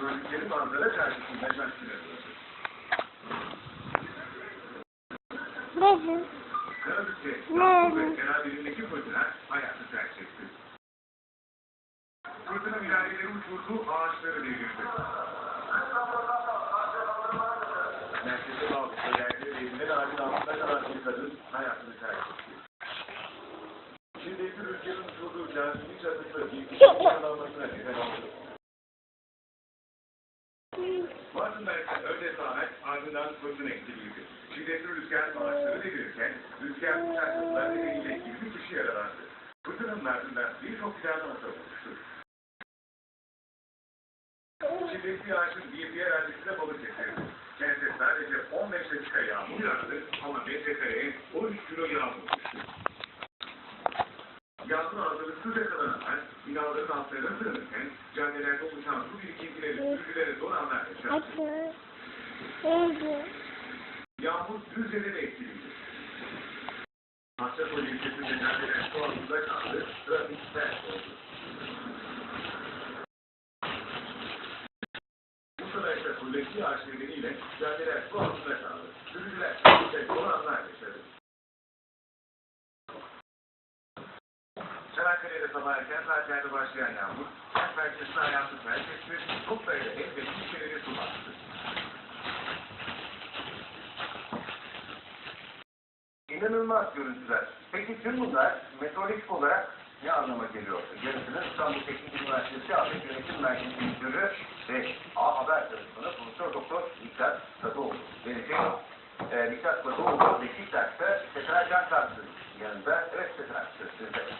Gördükleri manzara karşısında şaşkın. Nedir? Karabük'te? Yağmur ve beraberindeki fırtına hayatı terk etti. Fırtına binareleri uçurdu, ağaçları devirdi. Merkeze bağlı köylerde evinden ağacın altında kalan bir kadın hayatını terk etti. Şiddetli rüzgarın uçurduğu caminin çatısı bir kişinin yaralanmasına neden oldu. Bartın'da ise önce sağanak ardından fırtına etkiliydi. Şiddetli rüzgar ağaçları devirirken rüzgar çarpıntılar nedeniyle 20 kişi yaralandı. Fırtınanın ardından birçok binada hasar olmuştu. Şiddetli yağışın bir diğer adresine balık getirdi. Kentte sadece 15 dakika yağmur yağdı ama metrekareye 13 kilo yağmur düştü. Yağmur hazırlıksız yakalanan binaların altlarına sığınırken caddelerde oluşan su birikintileri sürücülere zor anlar yaşattı. Açı. Neydi? Yağmur Düzce'de de etkiliydi. Mahçapoli ilçesinde caddeler su altında kaldı, trafik ters oldu. Bursa'da ise kuvvetli yağış nedeniyle caddeler su altında kaldı. Sürücüler trafikte Çanakkale'de sabah erken saatlerde başlayan yağmur, kent merkezine etti, çok sayıda ev ve yerleri su bastı. İnanılmaz görüntüler. Peki tüm bunlar meteorolojik olarak ne anlama geliyor? Yarısını İstanbul Teknik Üniversitesi Afet Yönetim Merkezi Müdürü ve A Haber tarafından Profesör Doktor Miktat Sadıoğlu. Verecek e, Miktat Sadıoğlu Beşiktaş'ta Sefer Can Kart'ın yanında. Evet Sefer.